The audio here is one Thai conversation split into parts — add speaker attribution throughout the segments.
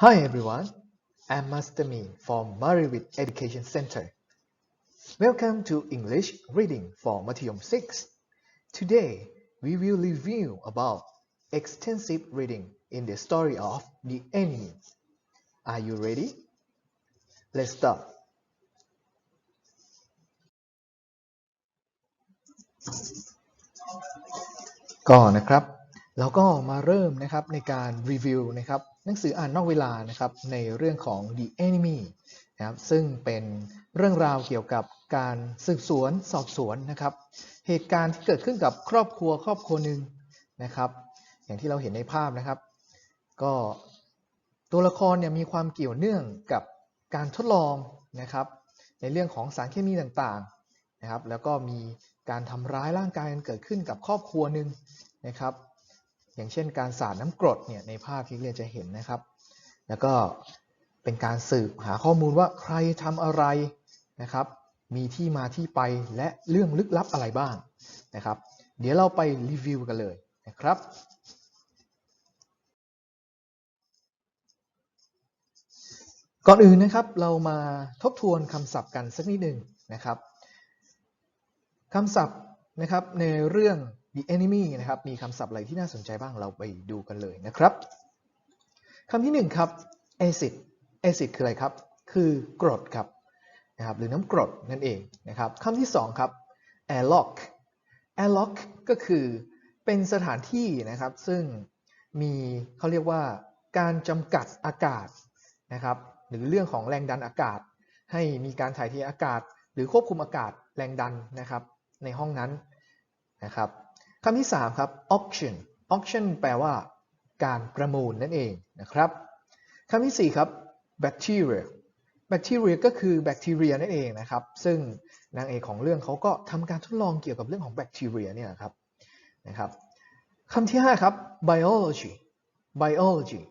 Speaker 1: Hi everyone, I'm Master Me from Mariwit Education Center. Welcome to English Reading for Matiyom 6. Today, we will review about extensive reading in the story of The Enemy. Are you ready? Let's start. ก่อนนะครับเราก็มาเริ่มนะครับในการรีวิวนะครับ หนังสืออ่านนอกเวลานะครับในเรื่องของ The Enemy นะครับซึ่งเป็นเรื่องราวเกี่ยวกับการสืบสวนสอบสวนนะครับ เหตุการณ์ที่เกิดขึ้นกับครอบครัวครอบครัวหนึ่งนะครับ อย่างที่เราเห็นในภาพนะครับ ก็ตัวละครเนี่ยมีความเกี่ยวเนื่องกับการทดลองนะครับ ในเรื่องของสารเคมีต่างๆนะครับ แล้วก็มีการทำร้ายร่างกายกันเกิดขึ้นกับครอบครัวหนึ่งนะครับ อย่างเช่นการสาดน้ำกรดเนี่ยในภาพที่เรียนจะเห็นนะครับ แล้วก็เป็นการสืบหาข้อมูลว่าใครทำอะไรนะครับ มีที่มาที่ไปและเรื่องลึกลับอะไรบ้างนะครับ เดี๋ยวเราไปรีวิวกันเลยนะครับก่อนอื่นนะครับเรามาทบทวนคำศัพท์กันสักนิดหนึ่งนะครับคำศัพท์นะครับในเรื่อง the enemy นะครับ มีคำศัพท์อะไรที่น่าสนใจบ้างเราไปดูกันเลยนะครับคำที่หนึ่งครับ acid acid คืออะไรครับ คือกรดครับนะครับ หรือน้ำกรดนั่นเองนะครับคำที่สองครับ airlock airlock ก็คือเป็นสถานที่นะครับ ซึ่งมีเขาเรียกว่าการจำกัดอากาศนะครับ หรือเรื่องของแรงดันอากาศ ให้มีการถ่ายเทอากาศ หรือควบคุมอากาศแรงดันนะครับ ในห้องนั้นนะครับ คำที่ 3 ครับ auction auction แปลว่าการประมูลนั่นเองนะครับคำที่ 4 ครับ bacteria bacteria ก็คือแบคทีเรียนั่นเองนะครับ ซึ่งนางเอกของเรื่องเขาก็ทำการทดลองเกี่ยวกับเรื่องของแบคทีเรียเนี่ยครับนะครับคำที่ 5 ครับ biology biology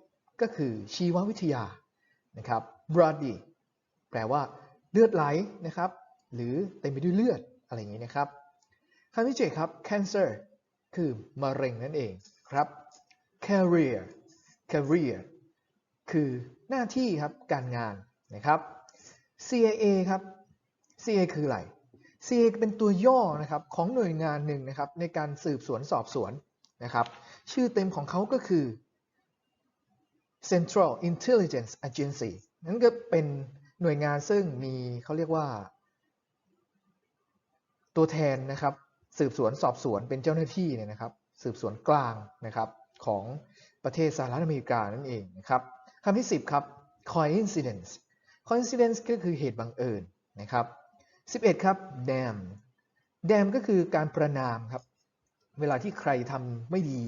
Speaker 1: ก็คือชีววิทยานะครับ bloody แปลว่าเลือดไหลนะครับ หรือเต็มไปด้วยเลือดอะไรอย่างนี้นะครับคำที่เจ็ดครับ cancer คือมะเร็งนั่นเองครับ career career คือหน้าที่ครับการงานนะครับ CIA ครับ CIA คืออะไร CIA เป็นตัวย่อนะครับของหน่วยงานหนึ่งนะครับในการสืบสวนสอบสวนนะครับ ชื่อเต็มของเขาก็คือ Central Intelligence Agency นั่นก็เป็นหน่วยงานซึ่งมีเขาเรียกว่า ตัวแทนนะครับ สืบสวนสอบสวนเป็นเจ้าหน้าที่เนี่ยนะครับ สืบสวนกลางนะครับของประเทศสหรัฐอเมริกานั่นเองนะครับคำที่ 10 ครับ coincidence coincidence ก็คือเหตุบังเอิญนะครับ 11 ครับ damn damn ก็คือการประนามครับ เวลาที่ใครทำไม่ดี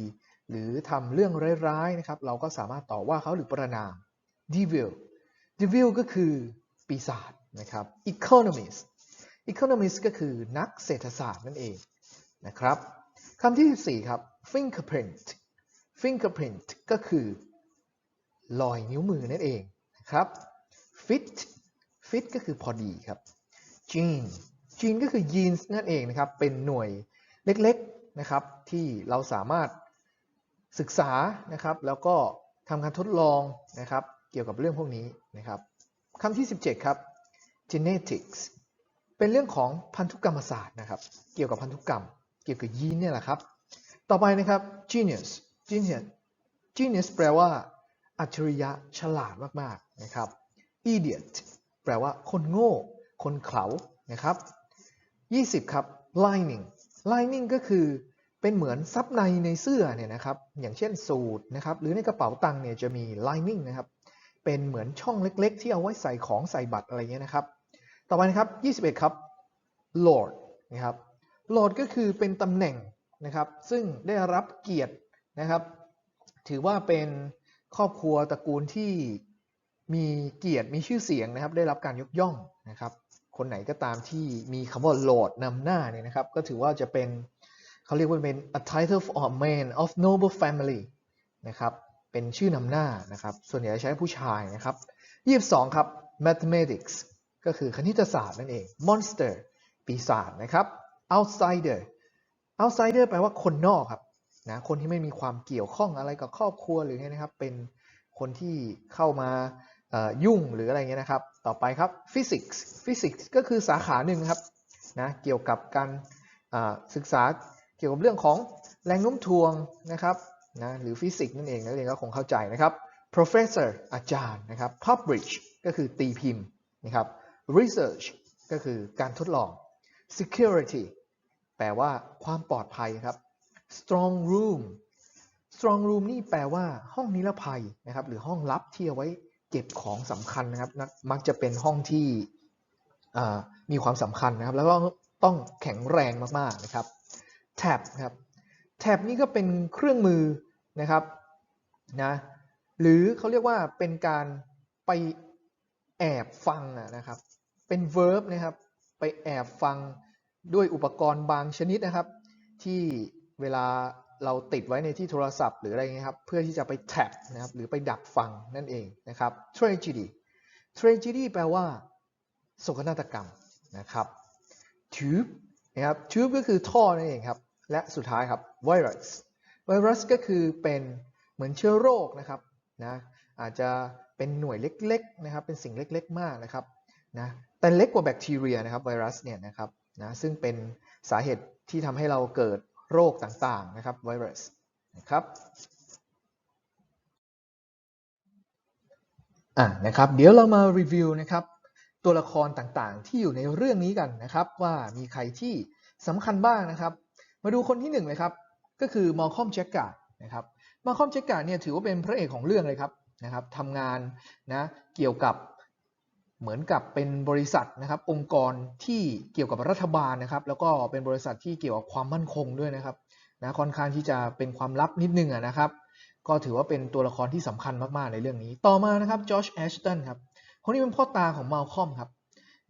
Speaker 1: หรือทำเรื่องร้ายๆนะครับ เราก็สามารถต่อว่าเขาหรือประนาม devil devil ก็คือปีศาจนะครับ economist economist ก็คือนักเศรษฐศาสตร์นั่นเอง นะครับคำที่ 4 ครับ fingerprint fingerprint ก็คือรอยนิ้วมือนั่นเองนะครับ fit fit ก็คือพอดีครับ gene gene ก็คือ genes นั่นเองนะครับ เป็นหน่วยเล็กๆนะครับที่เราสามารถศึกษานะครับ แล้วก็ทำการทดลองนะครับ เกี่ยวกับเรื่องพวกนี้นะครับคำที่ 17 ครับ genetics เป็นเรื่องของพันธุกรรมศาสตร์นะครับ เกี่ยวกับพันธุกรรม เกี่ยวกับยีนเนี่ยแหละครับ ต่อไปนะครับ genius genius genius แปลว่า อัจฉริยะฉลาดมากๆนะครับ idiot แปลว่าคนโง่ คนเขลานะครับ 20 ครับ lining lining ก็คือเป็นเหมือนซับในในเสื้อเนี่ยนะครับ อย่างเช่นสูทนะครับ หรือในกระเป๋าตังค์เนี่ยจะมี lining นะครับ เป็นเหมือนช่องเล็กๆ ที่เอาไว้ใส่ของใส่บัตรอะไรเงี้ยนะครับ ต่อไปนะครับ 21 ครับ lord นะครับ lord ก็คือเป็นตำแหน่งนะครับ ซึ่งได้รับเกียรตินะครับ ถือว่าเป็นครอบครัวตระกูลที่มีเกียรติมีชื่อเสียงนะครับ ได้รับการยกย่องนะครับ คนไหนก็ตามที่มีคำว่า lord นำหน้าเนี่ยนะครับ ก็ถือว่าจะเป็นเขาเรียกว่าเป็น a title for a man of noble family นะครับเป็นชื่อนำหน้านะครับ ส่วนใหญ่ใช้ผู้ชายนะครับ 22 ครับ mathematics ก็คือคณิตศาสตร์นั่นเอง monster ปีศาจนะครับ outsider outsider แปลว่าคนนอกครับนะคนที่ไม่มีความเกี่ยวข้องอะไรกับครอบครัวหรือไงนะครับ เป็นคนที่เข้ามายุ่งหรืออะไรเงี้ยนะครับ ต่อไปครับ physics physics ก็คือสาขาหนึ่งครับนะเกี่ยวกับการศึกษาเกี่ยวกับเรื่องของแรงโน้มถ่วงนะครับนะหรือฟิสิกส์นั่นเองนักเรียนก็คงเข้าใจนะครับ professor อาจารย์นะครับ publish ก็คือตีพิมพ์นะครับ research ก็คือการทดลอง security ลว่าความปลอดภัยครับ strong room strong room นี่แปลว่าห้องนิรภัยนะครับ หรือห้องลับที่เอาไว้เก็บของสำคัญนะครับนักมักจะเป็นห้องที่มีความสำคัญนะครับ แล้วก็ต้องแข็งแรงมากๆนะครับ tab ครับ tab นี่ก็เป็นเครื่องมือนะครับนะหรือเขาเรียกว่าเป็นการไปแอบฟังนะครับ เป็น verb นะครับ ไปแอบฟัง ด้วยอุปกรณ์บางชนิดนะครับ ที่เวลาเราติดไว้ในที่โทรศัพท์หรืออะไรเงี้ยครับเพื่อที่จะไปแท็บนะครับหรือไปดักฟังนั่นเองนะครับ tragedy tragedy แปลว่าโศกนาฏกรรมนะครับ tube นะครับ tube ก็คือท่อนั่นเองครับ และสุดท้ายครับ virus virus ก็คือเป็นเหมือนเชื้อโรคนะครับนะอาจจะเป็นหน่วยเล็กๆนะครับเป็นสิ่งเล็กๆมากนะครับนะแต่เล็กกว่าแบคทีเรียนะครับไวรัสเนี่ยนะครับ นะซึ่งเป็นสาเหตุที่ทำให้เราเกิดโรคต่างๆนะครับไวรัสนะครับอะนะครับ เดี๋ยวเรามารีวิวนะครับตัวละครต่างๆ ที่อยู่ในเรื่องนี้กันนะครับ ว่ามีใครที่สำคัญบ้างนะครับ มาดูคนที่หนึ่งเลยครับก็คือมอลคอมเจคกกาดนะครับมอคอมเจคกาดเนี่ยถือว่าเป็นพระเอกของเรื่องเลยครับนะครับทำงานนะเกี่ยวกับ เหมือนกับเป็นบริษัทนะครับ องค์กรที่เกี่ยวกับรัฐบาลนะครับ แล้วก็เป็นบริษัทที่เกี่ยวกับความมั่นคงด้วยนะครับนะค่อนข้างที่จะเป็นความลับนิดนึงอะนะครับ ก็ถือว่าเป็นตัวละครที่สำคัญมากๆในเรื่องนี้ ต่อมานะครับจอชแอชตันครับคนนี้เป็นพ่อตาของมาลคอมครับ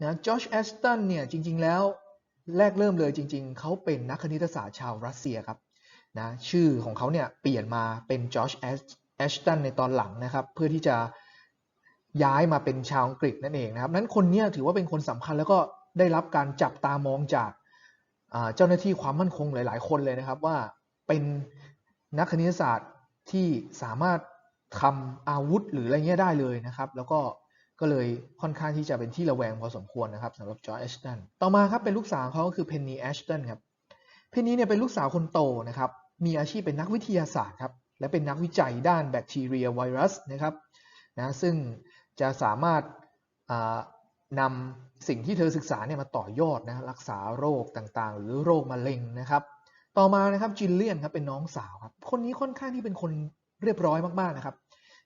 Speaker 1: นะจอชแอชตันเนี่ยจริง ๆ แล้วแรกเริ่มเลยจริง ๆ เขาเป็นนักคณิตศาสตร์ชาวรัสเซียครับนะชื่อของเขาเนี่ยเปลี่ยนมาเป็นจอชแอชตันในตอนหลังนะครับ เพื่อที่จะ ย้ายมาเป็นชาวอังกฤษนั่นเองนะครับนั้นคนนี้ถือว่าเป็นคนสำคัญแล้วก็ได้รับการจับตามองจากเจ้าหน้าที่ความมั่นคงหลาย ๆ คนเลยนะครับว่าเป็นนักคณิตศาสตร์ที่สามารถทำอาวุธหรืออะไรเงี้ยได้เลยนะครับ แล้วก็ก็เลยค่อนข้างที่จะเป็นที่ระแวงพอสมควรนะครับสำหรับจอร์จแอชตันต่อมาครับเป็นลูกสาวเขาก็คือเพนนีแอชตันครับเพนนีเนี่ยเป็นลูกสาวคนโตนะครับมีอาชีพเป็นนักวิทยาศาสตร์ครับและเป็นนักวิจัยด้านแบคทีเรียไวรัสนะครับนะซึ่ง จะสามารถนำสิ่งที่เธอศึกษาเนี่ยมาต่อยอดนะรักษาโรคต่างๆ หรือโรคมะเร็งนะครับ ต่อมานะครับจิลเลียนครับเป็นน้องสาวครับคนนี้ค่อนข้างที่เป็นคนเรียบร้อยมากๆนะครับ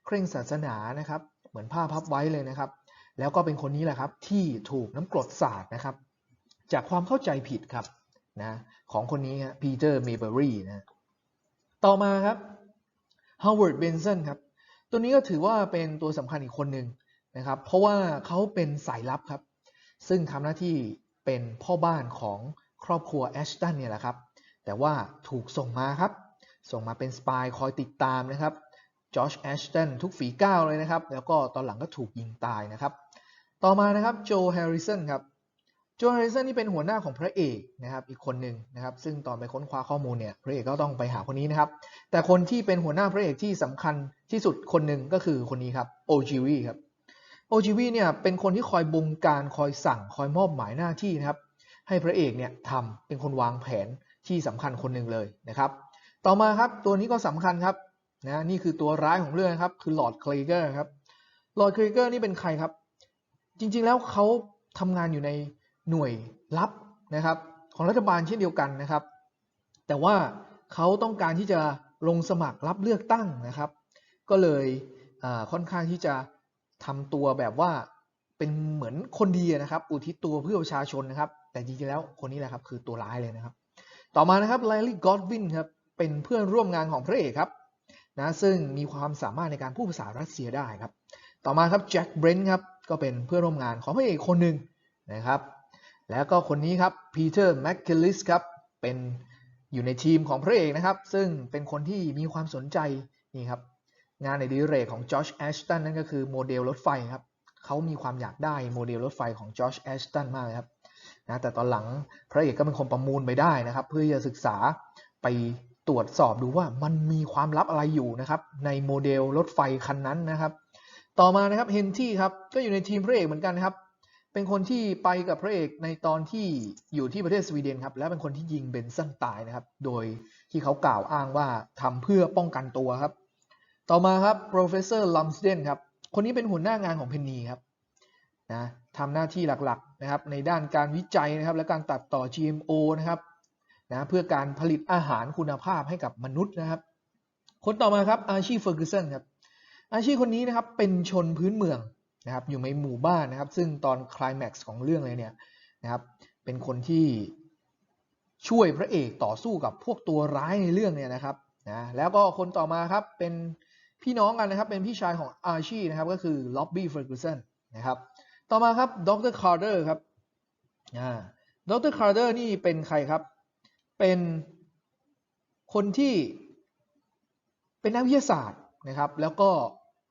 Speaker 1: เคร่งศาสนานะครับ เหมือนผ้าพับไว้เลยนะครับ แล้วก็เป็นคนนี้แหละครับที่ถูกน้ำกรดสาดนะครับ จากความเข้าใจผิดครับนะของคนนี้ครับปีเตอร์เมเบอรี่นะต่อมาครับฮาวเวิร์ดเบนสันครับตัวนี้ก็ถือว่าเป็นตัวสำคัญอีกคนหนึ่ง นะครับ เพราะว่าเขาเป็นสายลับครับ ซึ่งทำหน้าที่เป็นพ่อบ้านของครอบครัวแอชตันเนี่ยแหละครับ แต่ว่าถูกส่งมาครับ ส่งมาเป็นสปายคอยติดตามนะครับจอชแอชตันทุกฝีก้าวเลยนะครับ แล้วก็ตอนหลังก็ถูกยิงตายนะครับ ต่อมานะครับโจแฮร์ริสันครับโจแฮร์ริสันนี่เป็นหัวหน้าของพระเอกนะครับ อีกคนหนึ่งนะครับ ซึ่งตอนไปค้นคว้าข้อมูลเนี่ยพระเอกก็ต้องไปหาคนนี้นะครับ แต่คนที่เป็นหัวหน้าพระเอกที่สำคัญที่สุดคนหนึ่งก็คือคนนี้ครับโอจิวีครับ โอจิวีเนี่ยเป็นคนที่คอยบงการคอยสั่งคอยมอบหมายหน้าที่นะครับ ให้พระเอกเนี่ยทำเป็นคนวางแผนที่สำคัญคนหนึ่งเลยนะครับ ต่อมาครับตัวนี้ก็สำคัญครับนะนี่คือตัวร้ายของเรื่องครับคือลอร์ดคลีเกอร์ครับลอร์ดคลีเกอร์นี่เป็นใครครับ จริง ๆแล้วเขาทำงานอยู่ในหน่วยลับนะครับ ของรัฐบาลเช่นเดียวกันนะครับ แต่ว่าเขาต้องการที่จะลงสมัครรับเลือกตั้งนะครับ ก็เลยค่อนข้างที่จะ ทำตัวแบบว่าเป็นเหมือนคนดีนะครับ อุทิศตัวเพื่อประชาชนนะครับ แต่จริงๆแล้วคนนี้แหละครับคือตัวร้ายเลยนะครับ ต่อมานะครับไลลี่กอดวินครับเป็นเพื่อนร่วมงานของพระเอกครับนะซึ่งมีความสามารถในการพูดภาษารัสเซียได้ครับ ต่อมาครับแจ็คเบรนท์ครับก็เป็นเพื่อนร่วมงานของพระเอกคนหนึ่งนะครับ แล้วก็คนนี้ครับพีเตอร์แมคคิลลิสครับเป็นอยู่ในทีมของพระเอกนะครับ ซึ่งเป็นคนที่มีความสนใจนี่ครับ งานในดีเรกของจอชแอชตันนั่นก็คือโมเดลรถไฟครับเขามีความอยากได้โมเดลรถไฟของจอชแอชตันมากครับนะแต่ตอนหลังพระเอกก็เป็นคนประมูลไปได้นะครับ เพื่อจะศึกษาไปตรวจสอบดูว่ามันมีความลับอะไรอยู่นะครับ ในโมเดลรถไฟคันนั้นนะครับ ต่อมานะครับเฮนที่ครับก็อยู่ในทีมพระเอกเหมือนกันนะครับ เป็นคนที่ไปกับพระเอกในตอนที่อยู่ที่ประเทศสวีเดนครับและเป็นคนที่ยิงเบนซันตายนะครับ โดยที่เขากล่าวอ้างว่าทำเพื่อป้องกันตัวครับ ต่อมาครับ professor Lumsden ครับ คนนี้เป็นหัวหน้างานของเพนนีครับนะทำหน้าที่หลักๆนะครับในด้านการวิจัยนะครับและการตัดต่อ GMO นะครับนะเพื่อการผลิตอาหารคุณภาพให้กับมนุษย์นะครับ คนต่อมาครับอาชีเฟอร์กูสันครับ อาชีพคนนี้นะครับเป็นชนพื้นเมืองนะครับอยู่ในหมู่บ้านนะครับ ซึ่งตอนคลายแม็กซ์ของเรื่องเลยเนี่ยนะครับเป็นคนที่ช่วยพระเอกต่อสู้กับพวกตัวร้ายในเรื่องเนี่ยนะครับนะแล้วก็คนต่อมาครับเป็น พี่น้องกันนะครับ เป็นพี่ชายของอาร์ชีนะครับ ก็คือล็อบบี้เฟอร์กูสันนะครับ ต่อมาครับดรคาร์เตอร์ครับดรคาร์เตอร์นี่เป็นใครครับ เป็นคนที่เป็นนักวิทยาศาสตร์นะครับ แล้วก็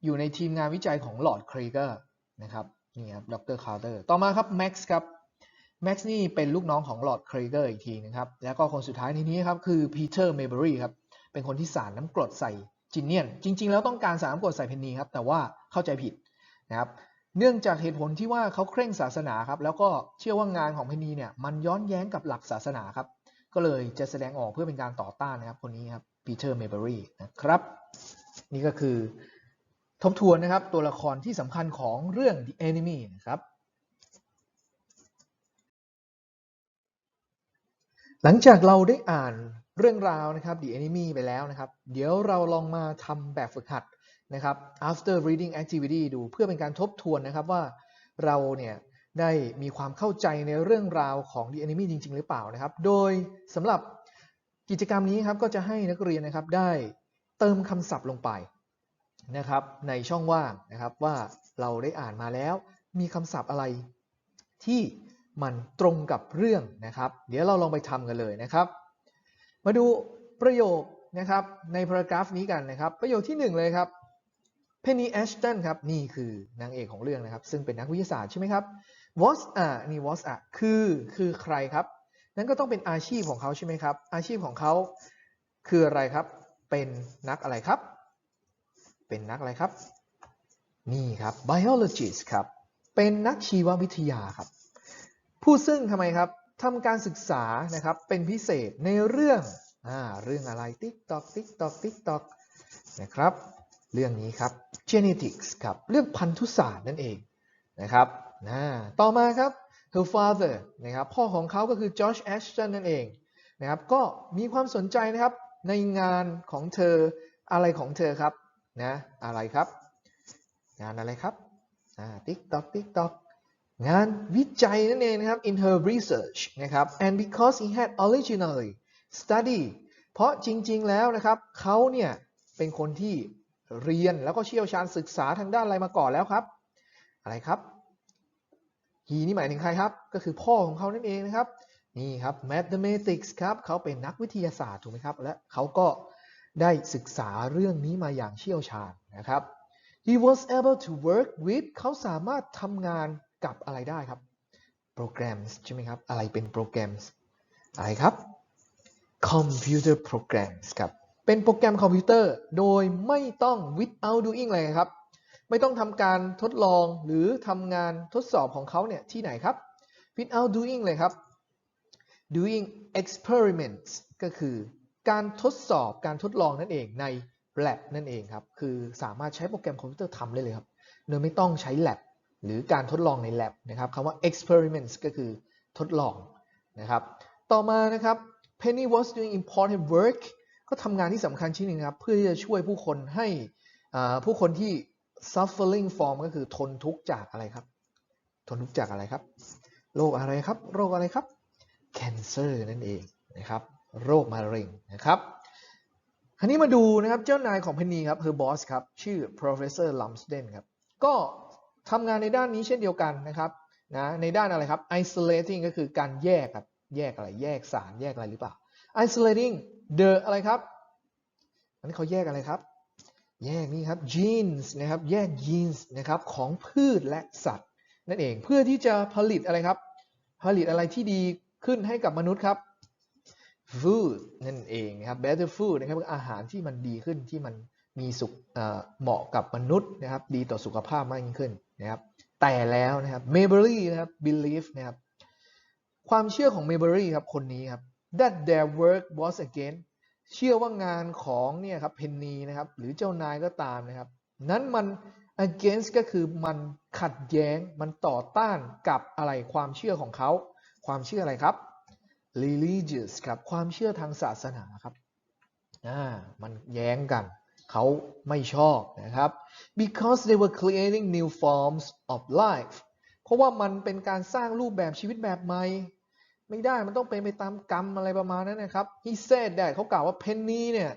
Speaker 1: อยู่ในทีมงานวิจัยของลอร์ดครีเกอร์นะครับนี่ครับดรคาร์เตอร์ต่อมาครับแม็กซ์ครับแม็กซ์นี่เป็นลูกน้องของลอร์ดครีเกอร์อีกทีนะครับ แล้วก็คนสุดท้ายในนี้ครับคือพีเตอร์เมเบอรี่ครับ เป็นคนที่สารน้ำกรดใส่ จินเนียน จริง ๆ แล้วต้องการสารน้ำกรดใส่เพนนีครับ แต่ว่าเข้าใจผิดนะครับ เนื่องจากเหตุผลที่ว่าเขาเคร่งศาสนาครับ แล้วก็เชื่อว่างานของเพนนีเนี่ยมันย้อนแย้งกับหลักศาสนาครับ ก็เลยจะแสดงออกเพื่อเป็นการต่อต้านนะครับ คนนี้ครับ ปีเตอร์เมเบอรี่นะครับ นี่ก็คือทบทวนนะครับตัวละครที่สำคัญของเรื่อง The Enemy นะครับ หลังจากเราได้อ่าน เรื่องราวนะครับ The Enemy ไปแล้วนะครับ เดี๋ยวเราลองมาทำแบบฝึกหัดนะครับ after reading activity ดูเพื่อเป็นการทบทวนนะครับว่าเราเนี่ยได้มีความเข้าใจในเรื่องราวของ The Enemy จริง ๆ หรือเปล่านะครับ โดยสำหรับกิจกรรมนี้ครับก็จะให้นักเรียนนะครับได้เติมคำศัพท์ลงไปนะครับ ในช่องว่างนะครับว่าเราได้อ่านมาแล้วมีคำศัพท์อะไรที่มันตรงกับเรื่องนะครับ เดี๋ยวเราลองไปทำกันเลยนะครับ มาดูประโยคนะครับในพารากราฟนี้กันนะครับ ประโยคที่หนึ่งเลยครับ Penny Ashton ครับนี่คือนางเอกของเรื่องนะครับ ซึ่งเป็นนักวิทยาศาสตร์ใช่ไหมครับ was a นี่ was a คือคือใครครับ นั่นก็ต้องเป็นอาชีพของเขาใช่ไหมครับ อาชีพของเขาคืออะไรครับ เป็นนักอะไรครับ เป็นนักอะไรครับ นี่ครับ biologist ครับ เป็นนักชีววิทยาครับ ผู้ซึ่งทำไมครับ ทำการศึกษานะครับเป็นพิเศษในเรื่องอ่าเรื่องอะไร TikTok TikTok TikTok นะครับ เรื่องนี้ครับ genetics ครับเรื่องพันธุศาสตร์นั่นเองนะครับนะต่อมาครับ her father นะครับพ่อของเขาก็คือ George Ashton นั่นเองนะครับก็มีความสนใจนะครับในงานของเธออะไรของเธอครับนะอะไรครับ งานอะไรครับอ่า TikTok TikTok งานวิจัยนั่นเองนะครับ in her research นะครับ and because he had originally study เพราะจริงๆแล้วนะครับเขาเนี่ยเป็นคนที่เรียนแล้วก็เชี่ยวชาญศึกษาทางด้านอะไรมาก่อนแล้วครับ อะไรครับ he นี่หมายถึงใครครับ ก็คือพ่อของเขานั่นเองนะครับ นี่ครับ mathematics ครับเขาเป็นนักวิทยาศาสตร์ถูกไหมครับ และเขาก็ได้ศึกษาเรื่องนี้มาอย่างเชี่ยวชาญนะครับ he was able to work with เขาสามารถทำงาน กับอะไรได้ครับโปรแกรมใช่ไหมครับ อะไรเป็นโปรแกรมอะไรครับ computer programs ครับ เป็นโปรแกรมคอมพิวเตอร์โดยไม่ต้อง without doing อะไรครับ ไม่ต้องทำการทดลองหรือทำงานทดสอบของเขาเนี่ยที่ไหนครับ without doing เลยครับ doing experiments ก็คือการทดสอบการทดลองนั่นเองใน lab นั่นเองครับ คือสามารถใช้โปรแกรมคอมพิวเตอร์ทำได้เลยครับ โดยไม่ต้องใช้ lab หรือการทดลองใน lab นะครับคำว่า experiments ก็คือทดลองนะครับ ต่อมานะครับ Penny was doing important work ก็ทำงานที่สำคัญชิ้นหนึ่งครับ เพื่อที่จะช่วยผู้คนให้ผู้คนที่ suffering from ก็คือทนทุกข์จากอะไรครับ ทนทุกข์จากอะไรครับ โรคอะไรครับ โรคอะไรครับ cancer นั่นเองนะครับ โรคมะเร็งนะครับคราวนี้มาดูนะครับเจ้านายของเพนนีครับ her boss ครับ ชื่อ professor Lumsden ครับ ก็ ทำงานในด้านนี้เช่นเดียวกันนะครับนะในด้านอะไรครับ isolating ก็คือการแยกครับแยกอะไรแยกสารแยกอะไรหรือเปล่า isolating the อะไรครับ อันนี้เขาแยกอะไรครับ แยกนี่ครับ genes นะครับแยก genes นะครับของพืชและสัตว์ นั่นเองเพื่อที่จะผลิตอะไรครับ ผลิตอะไรที่ดีขึ้นให้กับมนุษย์ครับ food นั่นเองนะครับ better food นะครับอาหารที่มันดีขึ้นที่มันมีสุขเหมาะกับมนุษย์นะครับ ดีต่อสุขภาพมากยิ่งขึ้น นะครับแต่แล้วนะครับ Mayberry นะครับ believe นะครับความเชื่อของ Mayberry ครับคนนี้ครับ that their work was against เชื่อว่างานของเนี่ยครับเพนนีนะครับหรือเจ้านายก็ตามนะครับ นั้นมัน against ก็คือมันขัดแย้งมันต่อต้านกับอะไรความเชื่อของเขา ความเชื่ออะไรครับ religious ครับความเชื่อทางศาสนาครับอ่ามันแย้งกัน เขาไม่ชอบนะครับ because they were creating new forms of life เพราะว่ามันเป็นการสร้างรูปแบบชีวิตแบบใหม่ ไม่ได้มันต้องเป็นไปตามกรรมอะไรประมาณนั้นนะครับ he said that เขากล่าวว่าเพนนีเนี่ย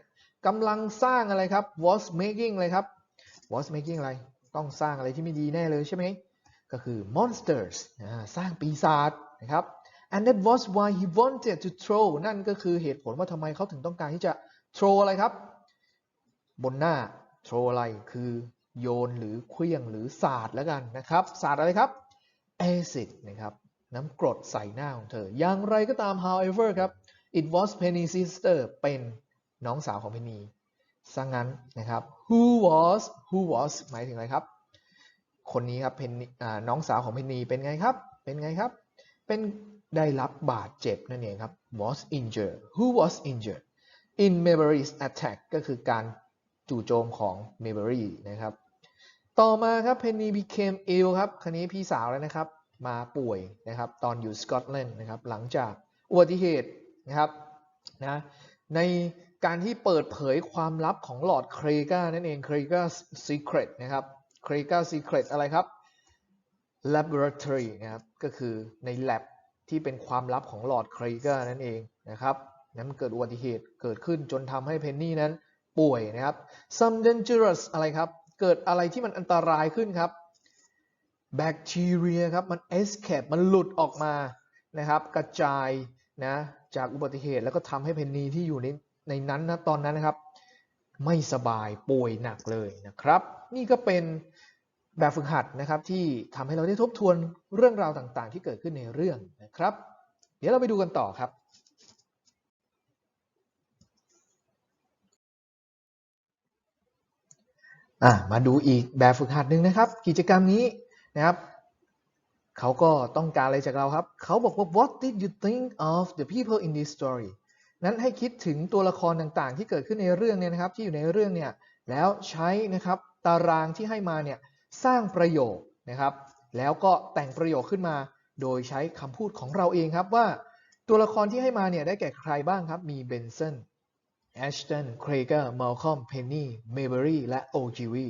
Speaker 1: กำลังสร้างอะไรครับ was making อะไรครับ was making อะไร ต้องสร้างอะไรที่ไม่ดีแน่เลยใช่ไหมก็คือ monsters สร้างปีศาจนะครับ and that was why he wanted to throw นั่นก็คือเหตุผลว่าทำไมเขาถึงต้องการที่จะ throw อะไรครับ บนหน้า throw อะไรคือโยนหรือเคลื่องหรือสาดแล้วกันนะครับ สาดอะไรครับ acid นะครับ น้ำกรดใส่หน้าของเธอ อย่างไรก็ตาม however ครับ it was Penny's sister เป็นน้องสาวของเพนนีซะงั้นนะครับ who was who was หมายถึงอะไรครับ คนนี้ครับเพนอ่น้องสาวของเพนนีเป็นไงครับ เป็นไงครับ เป็นได้รับบาดเจ็บนั่นเองครับ was injured who was injured in Mary's attack ก็คือการ จู่โจมของ Mayberry นะครับ ต่อมาครับ Penny became ill ครับคันนี้พี่สาวแล้วนะครับ มาป่วยนะครับตอนอยู่สกอตแลนด์นะครับหลังจากอุบัติเหตุนะครับนะในการที่เปิดเผยความลับของหลอร์ดเครกานั่นเองเครกา secret นะครับเครกา secret อะไรครับ laboratory นะครับก็คือใน lab ที่เป็นความลับของหลอร์ดเครกานั่นเองนะครับนั้นเกิดอุบัติเหตุเกิดขึ้นจนทำให้เพนนี่นั้น ป่วยนะครับ some dangerous อะไรครับ เกิดอะไรที่มันอันตรายขึ้นครับแบคทีเรียครับ มัน escape มันหลุดออกมานะครับ กระจายนะจากอุบัติเหตุแล้วก็ทำให้เพนนีที่อยู่ในในนั้นนะตอนนั้นนะครับ ไม่สบายป่วยหนักเลยนะครับ นี่ก็เป็นแบบฝึกหัดนะครับที่ทำให้เราได้ทบทวนเรื่องราวต่างๆ ที่เกิดขึ้นในเรื่องนะครับ เดี๋ยวเราไปดูกันต่อครับ อะมาดูอีกแบบฝึกหัดหนึ่งนะครับ กิจกรรมนี้นะครับเขาก็ต้องการอะไรจากเราครับ เขาบอกว่า what did you think of the people in this story นั้นให้คิดถึงตัวละครต่างๆ ที่เกิดขึ้นในเรื่องเนี่ยนะครับ ที่อยู่ในเรื่องเนี่ยแล้วใช้นะครับตารางที่ให้มาเนี่ยสร้างประโยคนะครับ แล้วก็แต่งประโยคขึ้นมา โดยใช้คำพูดของเราเองครับว่าตัวละครที่ให้มาเนี่ยได้แก่ใครบ้างครับ มีเบนสัน แอชตัน เครเกอร์ มัลคอม เพนนีเมเบอรี่ และโอจิวี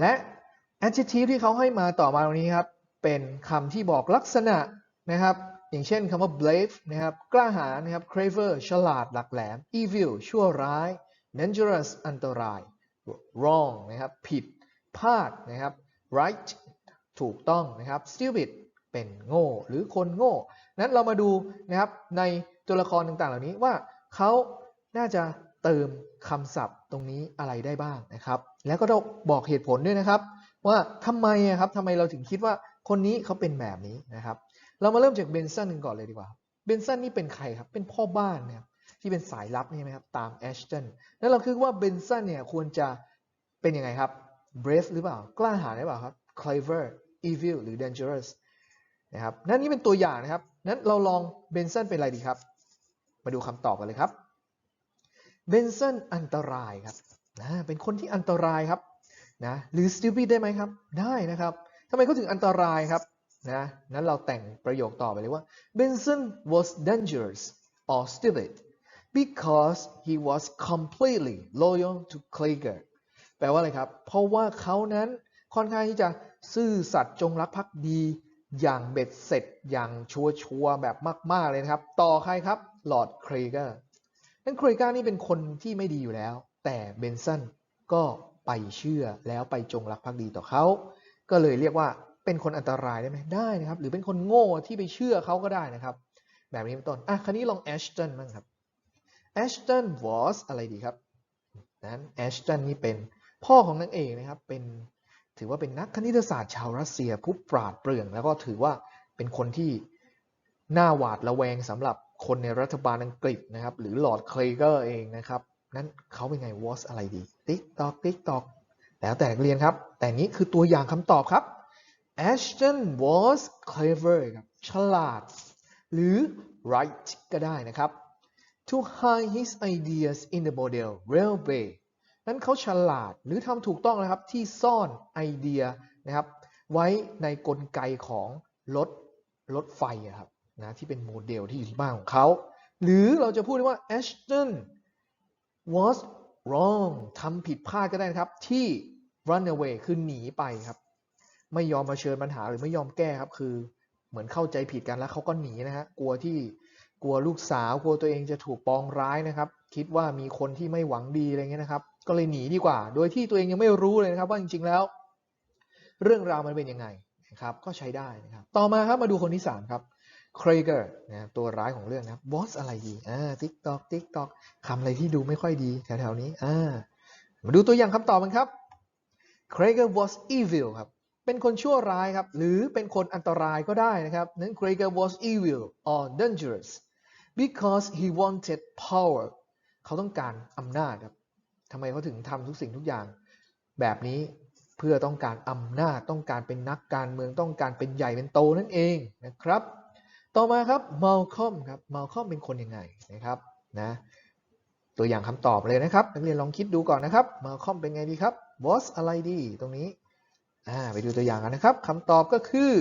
Speaker 1: และ adjective ที่เขาให้มาต่อมาตรงนี้ครับ เป็นคำที่บอกลักษณะนะครับ อย่างเช่นคำว่า brave นะครับ กล้าหาญนะครับ clever ฉลาดหลักแหลม evil ชั่วร้าย dangerous อันตราย wrong นะครับ ผิด พลาดนะครับ right ถูกต้องนะครับ stupid เป็นโง่ หรือคนโง่ นั้นเรามาดูนะครับในตัวละครต่างๆ เหล่านี้ว่าเขา น่าจะเติมคำศัพท์ตรงนี้อะไรได้บ้างนะครับ แล้วก็ต้องบอกเหตุผลด้วยนะครับ ว่าทำไมครับทำไมเราถึงคิดว่าคนนี้เขาเป็นแบบนี้นะครับ เรามาเริ่มจากเบนซันกันก่อนเลยดีกว่าเบนซันนี่เป็นใครครับ เป็นพ่อบ้านนะครับที่เป็นสายลับนี่ไหมครับตามแอชตันแล้วเราคิดว่าเบนซันเนี่ยควรจะเป็นยังไงครับ brave หรือเปล่ากล้าหาญหรือเปล่าครับ clever evil หรือ dangerous นะครับนั่นนี่เป็นตัวอย่างนะครับนั้นเราลองเบนซันเป็นอะไรดีครับ มาดูคำตอบกันเลยครับ เบนซันอันตรายครับนะเป็นคนที่อันตรายครับนะหรือ stupid ได้ไหมครับ ได้นะครับทำไมเขาถึงอันตรายครับนะนั้นเราแต่งประโยคต่อไปเลยว่า Benson was dangerous or stupid because he was completely loyal to Klager แปลว่าอะไรครับ เพราะว่าเขานั้นค่อนข้างที่จะซื่อสัตย์จงรักภักดี อย่างเบ็ดเสร็จอย่างชัวชัวร์ๆแบบมาก ๆ เลยนะครับ ต่อใครครับลอร์ดเครเกอร์ นั้นเครกานี่เป็นคนที่ไม่ดีอยู่แล้ว แต่เบนสันก็ไปเชื่อแล้วไปจงรักภักดีต่อเขา ก็เลยเรียกว่าเป็นคนอันตรายได้ไหมได้นะครับ หรือเป็นคนโง่ที่ไปเชื่อเขาก็ได้นะครับ แบบนี้เป็นต้น อะ คราวนี้ลองแอชตันบ้างครับแอชตัน was อะไรดีครับ นั้นแอชตันนี่เป็นพ่อของนางเอกนะครับ เป็นถือว่าเป็นนักคณิตศาสตร์ชาวรัสเซียผู้ปราดเปรื่อง แล้วก็ถือว่าเป็นคนที่น่าหวาดระแวงสำหรับ คนในรัฐบาลอังกฤษนะครับ หรือหลอร์ดเคลเกอร์เองนะครับ นั้นเขาเป็นไง was อะไรดี TikTok TikTok แล้วแต่นักเรียนครับ แต่นี้คือตัวอย่างคำตอบครับ Ashton was clever ครับฉลาด หรือ right ก็ได้นะครับ to hide his ideas in the model railway นั้นเขาฉลาดหรือทำถูกต้องนะครับที่ซ่อนไอเดียนะครับ ไว้ในกลไกของรถรถไฟอะครับ นะที่เป็นโมเดลที่อยู่ที่บ้านของเขา หรือเราจะพูดได้ว่า Ashton was wrong ทำผิดพลาดก็ได้นะครับ ที่ run away คือหนีไปครับ ไม่ยอมมาเชิญปัญหาหรือไม่ยอมแก้ครับ คือเหมือนเข้าใจผิดกันแล้วเขาก็หนีนะฮะกลัวที่กลัวลูกสาวกลัวตัวเองจะถูกปองร้ายนะครับ คิดว่ามีคนที่ไม่หวังดีอะไรเงี้ยนะครับ ก็เลยหนีดีกว่า โดยที่ตัวเองยังไม่รู้เลยนะครับ ว่าจริงๆแล้ว เรื่องราวมันเป็นยังไงนะครับ ก็ใช้ได้นะครับ ต่อมาครับมาดูคนที่สามครับ c r a g e r นะตัวร้ายของเรื่องนะครับ boss อะไรดีอ่า TikTok TikTok คำอะไรที่ดูไม่ค่อยดีแถวๆนี้อ่ามาดูตัวอย่างคำตอบกันครับ c r a g e r was evil ครับ เป็นคนชั่วร้ายครับ หรือเป็นคนอันตรายก็ได้นะครับนั้น c r a g e r was evil or dangerous because he wanted power เขาต้องการอำนาจครับทำไมเขาถึงทำทุกสิ่งทุกอย่าง แบบนี้เพื่อต้องการอำนาจต้องการเป็นนักการเมืองต้องการเป็นใหญ่เป็นโตนั่นเองนะครับ ต่อมาครับ Malcolm ครับ Malcolm เป็นคนยังไงนะครับนะตัวอย่างคำตอบเลยนะครับนักเรียนลองคิดดูก่อนนะครับ Malcolm เป็นไงดีครับ was อะไรดีตรงนี้อ่าไปดูตัวอย่างกันนะครับคำตอบก็คือ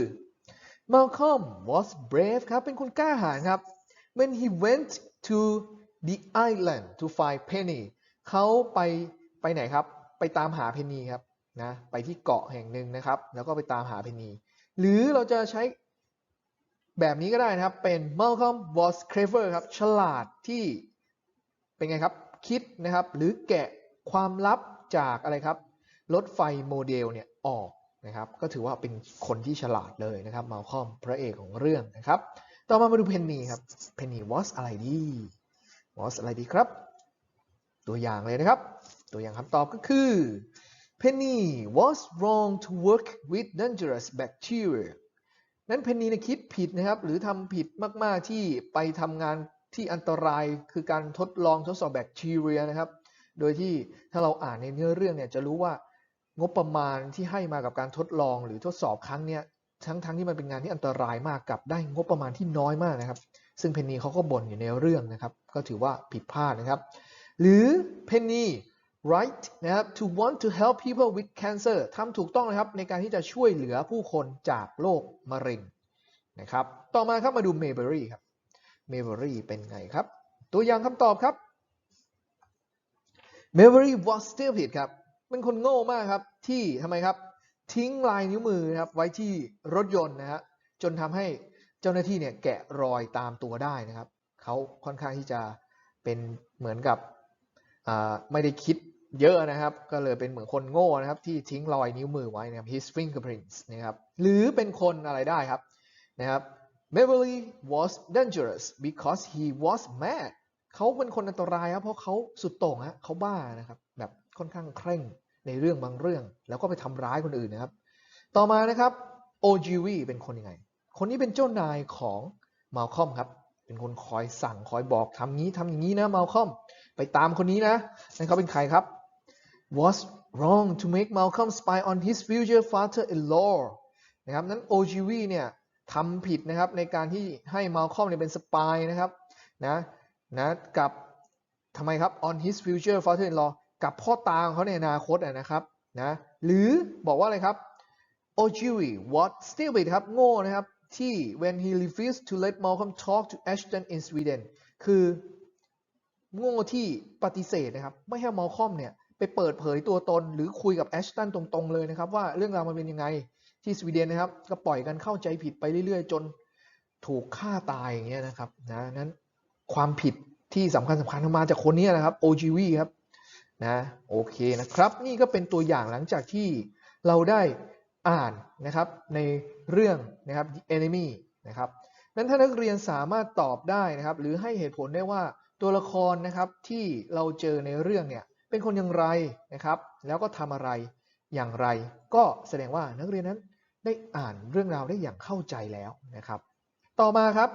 Speaker 1: Malcolm was brave ครับเป็นคนกล้าหาญครับ when he went to the island to find Penny เขาไปไปไหนครับ ไปตามหาเพนนีครับนะไปที่เกาะแห่งหนึ่งนะครับ แล้วก็ไปตามหาเพนนี หรือเราจะใช้ แบบนี้ก็ได้นะครับ เป็น Malcolm was clever ครับ ฉลาดที่เป็นไงครับ คิดนะครับ หรือแกะความลับจากอะไรครับ รถไฟโมเดลเนี่ยออกนะครับ ก็ถือว่าเป็นคนที่ฉลาดเลยนะครับ Malcolm พระเอกของเรื่องนะครับ ต่อมามาดูเพนนีครับ เพนนี was อะไรดี was อะไรดีครับ ตัวอย่างเลยนะครับ ตัวอย่างคำตอบก็คือ Penny was wrong to work with dangerous bacteria นั้นเพนนีนี่ยคิดผิดนะครับ หรือทำผิดมากๆที่ไปทำงานที่อันตรายคือการทดลองทดสอบแบคทีเรียนะครับ โดยที่ถ้าเราอ่านในเนื้อเรื่องเนี่ยจะรู้ว่างบประมาณที่ให้มากับการทดลองหรือทดสอบครั้งเนี้ยทั้งทั้งที่มันเป็นงานที่อันตรายมากกับได้งบประมาณที่น้อยมากนะครับ ซึ่งเพนนีเขาก็บ่นอยู่ในเรื่องนะครับ ก็ถือว่าผิดพลาดนะครับ หรือ Penny right นะครับ to want to help people with cancer ทำถูกต้องนะครับในการที่จะช่วยเหลือผู้คนจากโรคมะเร็งนะครับ ต่อมาครับมาดู Mayberry ครับ Mayberry เป็นไงครับ ตัวอย่างคำตอบครับ Mayberry was stupid ครับ เป็นคนโง่มากครับ ที่ทำไมครับ ทิ้งลายนิ้วมือนะครับไว้ที่รถยนต์นะฮะ จนทำให้เจ้าหน้าที่เนี่ยแกะรอยตามตัวได้นะครับ เขาค่อนข้างที่จะเป็นเหมือนกับไม่ได้คิด เยอะนะครับ ก็เลยเป็นเหมือนคนโง่นะครับ ที่ทิ้งรอยนิ้วมือไว้นะครับ his fingerprints นะครับหรือเป็นคนอะไรได้ครับนะครับ Beverly was dangerous because he was mad เขาเป็นคนอันตรายครับเพราะเขาสุดโต่งฮะเขาบ้านะครับ แบบค่อนข้างเคร่งในเรื่องบางเรื่อง แล้วก็ไปทำร้ายคนอื่นนะครับ ต่อมานะครับ O.G.V เป็นคนยังไง คนนี้เป็นเจ้านายของมาลคอมครับ เป็นคนคอยสั่งคอยบอกทำงี้ทำอย่างนี้นะมาลคอม ไปตามคนนี้นะนั่นเขาเป็นใครครับ was wrong to make Malcolm spy on his future father-in-law นะครับนั้นโอจิวีเนี่ยทำผิดนะครับในการที่ให้มาลคอมเนี่ยเป็นสปายนะครับนะนะกับทำไมครับ on his future father-in-law กับพ่อตาของเขาในอนาคตนะครับนะหรือบอกว่าอะไรครับ o j i w i was stupid ครับโง่นะครับที่ when he refused to let Malcolm talk to Ashton in Sweden คือโง่ที่ปฏิเสธนะครับ ไม่ให้มาลคอมเนี่ย เปิดเผยตัวตน หรือคุยกับ Ashton ตรงๆเลยนะครับ ว่าเรื่องราวมันเป็นยังไงที่สวีเดนนะครับ ก็ปล่อยกันเข้าใจผิดไปเรื่อยๆ จนถูกฆ่าตายอย่างเงี้ยนะครับนะนั้นความผิดที่สำคัญสำคัญมาจากคนนี้นะครับ OGV ครับนะโอเคนะครับ นี่ก็เป็นตัวอย่างหลังจากที่เราได้อ่านนะครับในเรื่องนะครับ Enemy นะครับนั้นถ้านักเรียนสามารถตอบได้นะครับ หรือให้เหตุผลได้ว่าตัวละครนะครับที่เราเจอในเรื่องเนี่ย เป็นคนอย่างไรนะครับ แล้วก็ทำอะไรอย่างไร ก็แสดงว่านักเรียนนั้นได้อ่านเรื่องราวได้อย่างเข้าใจแล้วนะครับ ต่อมาครับ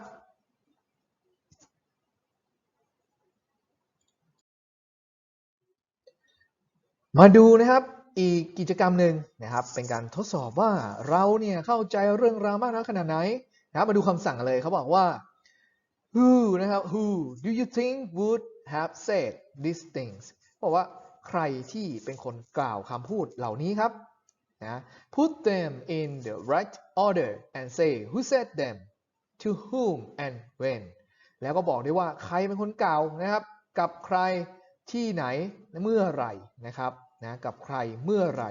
Speaker 1: มาดูนะครับอีกกิจกรรมหนึ่งนะครับ เป็นการทดสอบว่าเราเนี่ยเข้าใจเรื่องราวมากน้อยขนาดไหนนะมาดูคำสั่งเลยเขาบอกว่า who นะครับ who do you think would have said these things บอกว่าใครที่เป็นคนกล่าวคำพูดเหล่านี้ครับนะ put them in the right order and say who said them to whom and when แล้วก็บอกได้วยว่าใครเป็นคนกล่าวนะครับ กับใครที่ไหนเมื่อไหร่นะครับนะกับใครเมื่อไหร่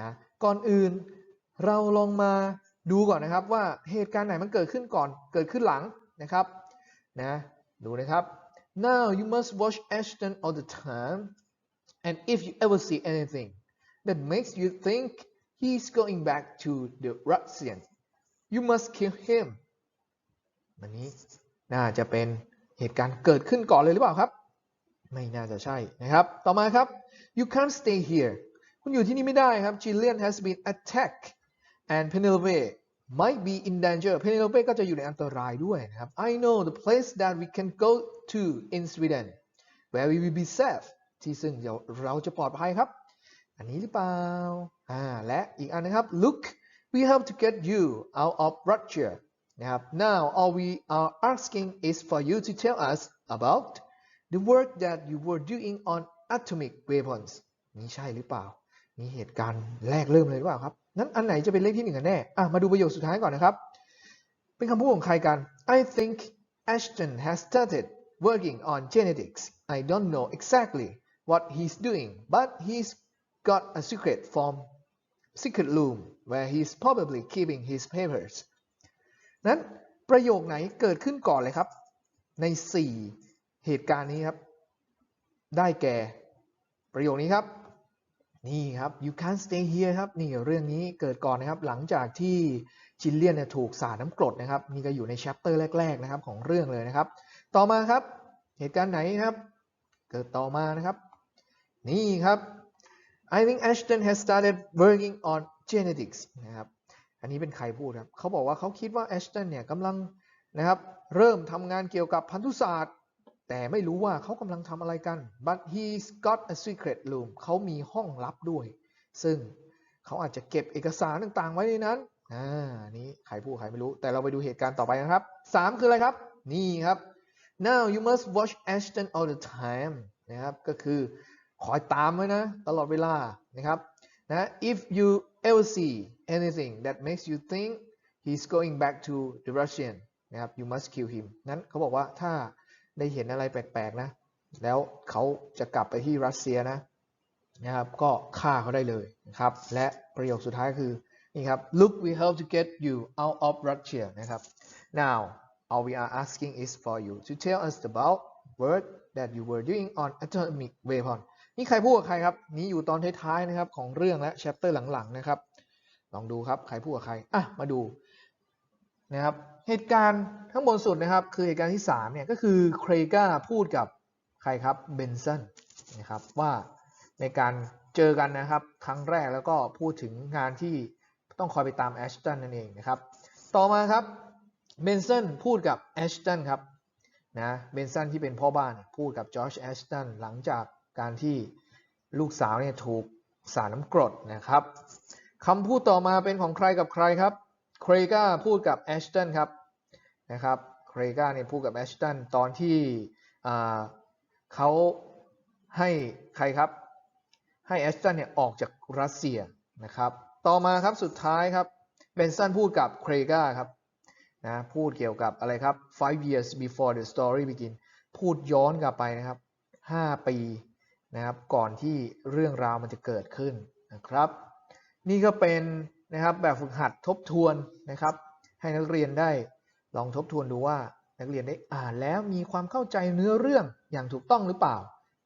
Speaker 1: นะก่อนอื่นเราลองมาดูก่อนนะครับว่าเหตุการณ์ไหนมันเกิดขึ้นก่อนเกิดขึ้นหลังนะครับนะดูนะครับ now you must watch Ashton all the time and if you ever see anything that makes you think he's going back to the Russian you must kill him อันนี้น่าจะเป็นเหตุการณ์เกิดขึ้นก่อนเลยหรือเปล่าครับ ไม่น่าจะใช่นะครับ ต่อมาครับ you can't stay here คุณอยู่ที่นี่ไม่ได้ครับ Jillian has been attacked and Penelope might be in danger Penelope ก็จะอยู่ในอันตรายด้วยนะครับ I know the place that we can go to in Sweden where we will be safe ที่ซึ่งเดี๋ยวเราจะปลอดภัยครับ อันนี้หรือเปล่าอ่าและอีกอันนะครับ look we have to get you out of Russia นะครับ now all we are asking is for you to tell us about the work that you were doing on atomic weapons นี่ใช่หรือเปล่า นี่เหตุการณ์แรกเริ่มเลยหรือเปล่าครับ นั้นอันไหนจะเป็นเลขที่หนึ่งกันแน่อะมาดูประโยคสุดท้ายก่อนนะครับ เป็นคำพูดของใครกัน I think Ashton has started working on genetics I don't know exactly what he's doing but he's got a secret from secret room where he's probably keeping his papers นั้นประโยคไหนเกิดขึ้นก่อนเลยครับ ใน 4 เหตุการณ์นี้ครับ ได้แก่ ประโยคนี้ครับ นี่ครับ you can't stay here ครับ นี่เรื่องนี้เกิดก่อนนะครับ หลังจากที่ จินเลียนเนี่ยถูกสาดน้ำกรดนะครับนี่ก็อยู่ในแชปเตอร์แรกๆนะครับของเรื่องเลยนะครับ ต่อมาครับเหตุการณ์ไหนครับ เกิดต่อมานะครับ นี่ครับ I think Ashton has started working on genetics นะครับอันนี้เป็นใครพูดครับเขาบอกว่าเขาคิดว่า Ashton เนี่ยกำลังนะครับเริ่มทำงานเกี่ยวกับพันธุศาสตร์ แต่ไม่รู้ว่าเขากำลังทำอะไรกัน but he's got a secret room เขามีห้องลับด้วย ซึ่งเขาอาจจะเก็บเอกสารต่างๆไว้ในนั้น อ่านี้ใครพูดใครไม่รู้ แต่เราไปดูเหตุการณ์ต่อไปนะครับ3คืออะไรครับ นี่ครับ now you must watch Ashton all the time นะครับ ก็คือคอยตามไว้นะ ตลอดเวลานะครับนะ if you ever see anything that makes you think he's going back to the Russian นะครับ you must kill him นั้นเขาบอกว่าถ้าได้เห็นอะไรแปลกๆนะ แล้วเขาจะกลับไปที่รัสเซียนะนะครับ ก็ฆ่าเขาได้เลยนะครับ และประโยคสุดท้ายคือ นี่ครับ look we have to get you out of Russia นะครับ now all we are asking is for you to tell us about work that you were doing on atomic weapon นี่ใครพูดกับใครครับ นี่อยู่ตอนท้ายๆนะครับของเรื่องและ chapter หลังๆนะครับ ลองดูครับ ใครพูดกับใคร อะ มาดูนะครับ เหตุการณ์ข้งบนสุดนะครับ คือเหตุการณ์ที่3เนี่ยก็คือเครกาพูดกับใครครับ เบนซันนะครับว่าในการเจอกันนะครับ ครั้งแรกแล้วก็พูดถึงงานที่ ต้องคอยไปตามแอชตันนั่นเองนะครับ ต่อมาครับเบนซันพูดกับแอชตันครับนะเบนซันที่เป็นพ่อบ้านพูดกับจอร์จแอชตันหลังจากการที่ลูกสาวเนี่ยถูกสารน้ำกรดนะครับคำพูดต่อมาเป็นของใครกับใครครับเครกาพูดกับแอชตันครับนะครับเครกาเนี่ยพูดกับแอชตันตอนที่เขาให้ใครครับ ให้แอชตันเนี่ยออกจากรัสเซียนะครับ ต่อมาครับสุดท้ายครับเบนสันพูดกับเครกาครับนะพูดเกี่ยวกับอะไรครับ five years before the story begin พูดย้อนกลับไปนะครับ 5 ปีนะครับก่อนที่เรื่องราวมันจะเกิดขึ้นนะครับ นี่ก็เป็นนะครับแบบฝึกหัดทบทวนนะครับ ให้นักเรียนได้ลองทบทวนดูว่านักเรียนได้อ่านแล้วมีความเข้าใจเนื้อเรื่องอย่างถูกต้องหรือเปล่า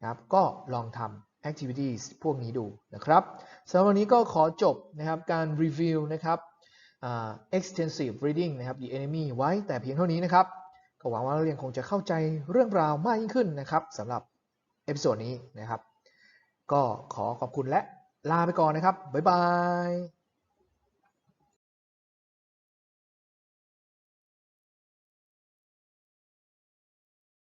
Speaker 1: นะครับ ก็ลองทำ activities พวกนี้ดูนะครับ สำหรับวันนี้ก็ขอจบนะครับการรีวิวนะครับ extensive reading นะครับ the enemy ไว้แต่เพียงเท่านี้นะครับ ก็หวังว่านักเรียนคงจะเข้าใจเรื่องราวมากยิ่งขึ้นนะครับสำหรับเอพิโซดนี้นะครับ ก็ขอขอบคุณและลาไปก่อนนะครับ บ๊ายบาย